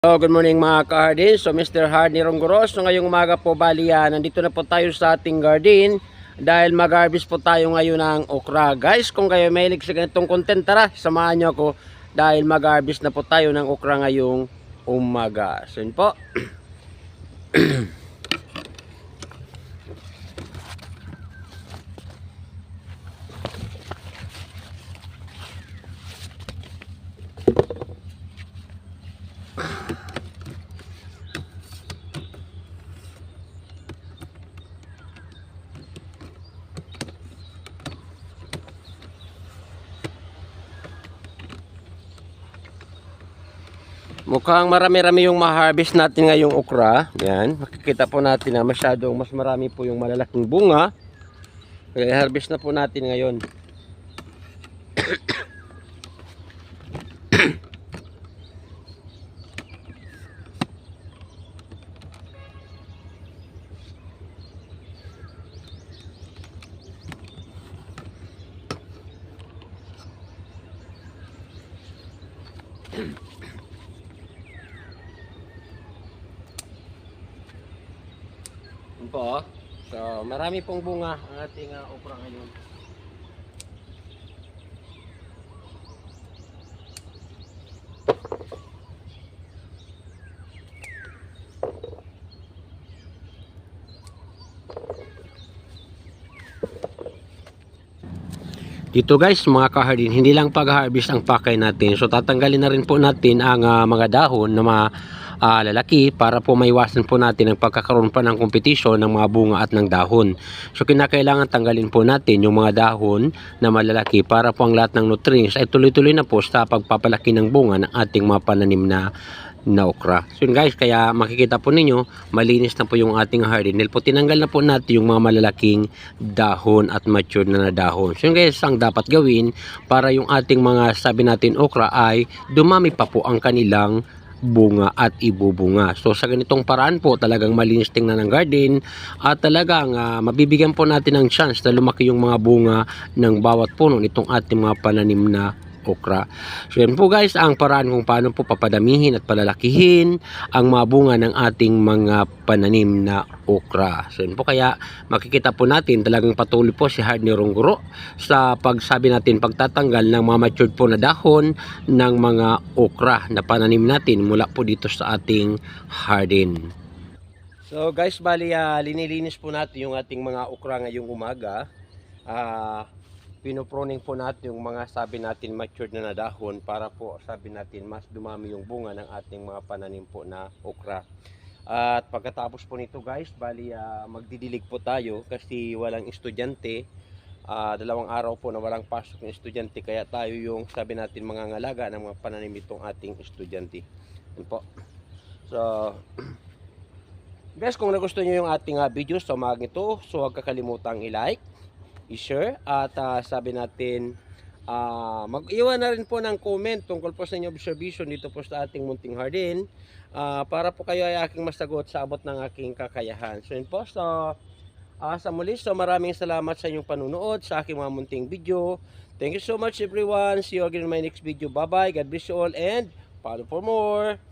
So, good morning mga ka-hardin. So, Mr. Hard ni Ronggoros. So, ngayong umaga po, bali yan, nandito na po tayo sa ating garden dahil mag-harvest po tayo ngayon ng okra. Guys, kung kayo may sa ganitong content, tara, samahan nyo ako dahil mag-harvest na po tayo ng okra ngayong umaga. So, yun po. Mukhang marami-rami yung ma-harvest natin ngayong okra. Yan, makikita po natin na masyadong mas marami po yung malalaking bunga. Kaya harvest na po natin ngayon. Yun po. oh. So, marami pong bunga ang ating uh, okra ngayon. Dito guys, mga kahardin, hindi lang pag-harvest ang pakay natin. So tatanggalin na rin po natin ang ah, mga dahon na mga ah, lalaki para po maiwasan po natin ang pagkakaroon pa ng kompetisyon ng mga bunga at ng dahon. So kinakailangan tanggalin po natin yung mga dahon na malalaki para po ang lahat ng nutrients ay tuloy-tuloy na po sa pagpapalaki ng bunga ng ating mga pananim na na okra. So guys, kaya makikita po ninyo, malinis na po yung ating. Dahil po tinanggal na po natin yung mga malalaking dahon at mature na na dahon. So guys, ang dapat gawin para yung ating mga sabi natin okra ay dumami pa po ang kanilang bunga at ibubunga. So sa ganitong paraan po talagang malinis tingnan ng garden at talagang ah, mabibigyan po natin ng chance na lumaki yung mga bunga ng bawat puno nitong ating mga pananim na okra. So yan po guys ang paraan kung paano po papadamihin at palalakihin ang mga bunga ng ating mga pananim na okra. So yan po kaya makikita po natin talagang patuloy po si Hard ni Rongguro sa pagsabi natin pagtatanggal ng mga matured po na dahon ng mga okra na pananim natin mula po dito sa ating harden. So guys, bali ah, linilinis po natin yung ating mga okra ngayong umaga. Ah, pinoproning po natin yung mga sabi natin matured na na dahon para po sabi natin mas dumami yung bunga ng ating mga pananim po na okra. At pagkatapos po nito guys, bali ah, magdidilig po tayo kasi walang estudyante. Ah, dalawang araw po na walang pasok ng estudyante kaya tayo yung sabi natin mga ngalaga ng mga pananim itong ating estudyante. Yun po. So, guys, kung nagustuhan nyo yung ating ah, video sa umagang ito, so huwag kakalimutang i-like, i-share, at ah, sabi natin, ah, mag-iwan na rin po ng comment tungkol po sa inyong observation dito po sa ating munting hardin ah, para po kayo ay aking masagot sa abot ng aking kakayahan. So yun po, so ah, sa muli, so maraming salamat sa inyong panunood sa aking mga munting video. Thank you so much everyone. See you again in my next video. Bye bye. God bless you all and follow for more.